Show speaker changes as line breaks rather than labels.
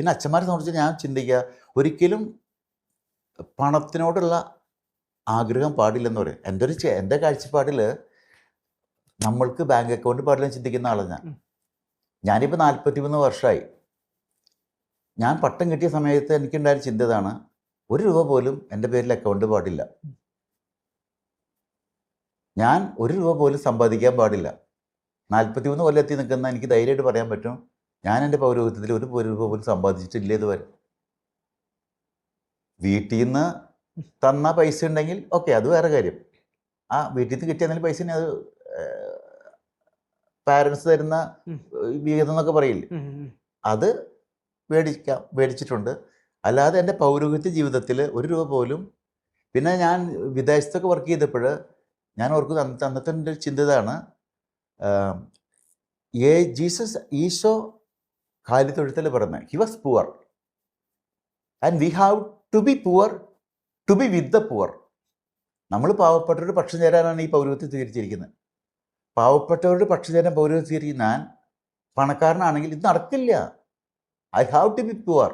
പിന്നെ അച്ഛന്മാരെ സംബന്ധിച്ച് ഞാൻ ചിന്തിക്കുക ഒരിക്കലും പണത്തിനോടുള്ള ആഗ്രഹം പാടില്ലെന്ന് പറയും എന്റെ ഒരു എന്റെ കാഴ്ചപ്പാടിൽ നമ്മൾക്ക് ബാങ്ക് അക്കൗണ്ട് പാടില്ലെന്ന് ചിന്തിക്കുന്ന ആളാണ് ഞാൻ. ഞാനിപ്പോൾ നാൽപ്പത്തി മൂന്ന് വർഷമായി ഞാൻ പട്ടം കിട്ടിയ സമയത്ത് എനിക്കുണ്ടായ ചിന്ത ഇതാണ്. ഒരു രൂപ പോലും എന്റെ പേരിൽ അക്കൗണ്ട് പാടില്ല. ഞാൻ ഒരു രൂപ പോലും സമ്പാദിക്കാൻ പാടില്ല. നാൽപ്പത്തി മൂന്ന് കൊല്ലത്തിൽ നിൽക്കുന്ന എനിക്ക് ധൈര്യമായിട്ട് പറയാൻ പറ്റും. ഞാൻ എന്റെ പൗരോഹിത്യത്തിൽ ഒരു രൂപ പോലും സമ്പാദിച്ചിട്ടില്ല ഇതുവരെ. വീട്ടിൽ നിന്ന് തന്ന പൈസ ഉണ്ടെങ്കിൽ ഓക്കെ അത് വേറെ കാര്യം. ആ വീട്ടിൽ നിന്ന് കിട്ടിയ എന്തെങ്കിലും പൈസ അത് പാരൻസ് തരുന്ന വിഹിതം എന്നൊക്കെ പറയില്ലേ. അത് മേടിക്കാം മേടിച്ചിട്ടുണ്ട്. അല്ലാതെ എന്റെ പൗരോഹിത്യ ജീവിതത്തിൽ ഒരു രൂപ പോലും പിന്നെ ഞാൻ വിദേശത്തൊക്കെ വർക്ക് ചെയ്തപ്പോൾ ഞാൻ ഓർക്കുന്നത് അന്നത്തെ അന്നത്തെ എന്റെ ഏ ജീസസ് ഈശോ കാലി തൊഴുത്തിൽ പറഞ്ഞത് he was poor and we have to be poor to be with the poor നമ്മൾ പാവപ്പെട്ടവരുടെ പക്ഷം ചേരാനാണ് ഈ പൗരോഹിത്യം സ്വീകരിച്ചിരിക്കുന്നത്. പാവപ്പെട്ടവരുടെ പക്ഷം ചേരാൻ പൗരോഹിത്യം സ്വീകരിക്കുന്ന ഞാൻ പണക്കാരനാണെങ്കിൽ ഇത് നടക്കില്ല. I have to be poor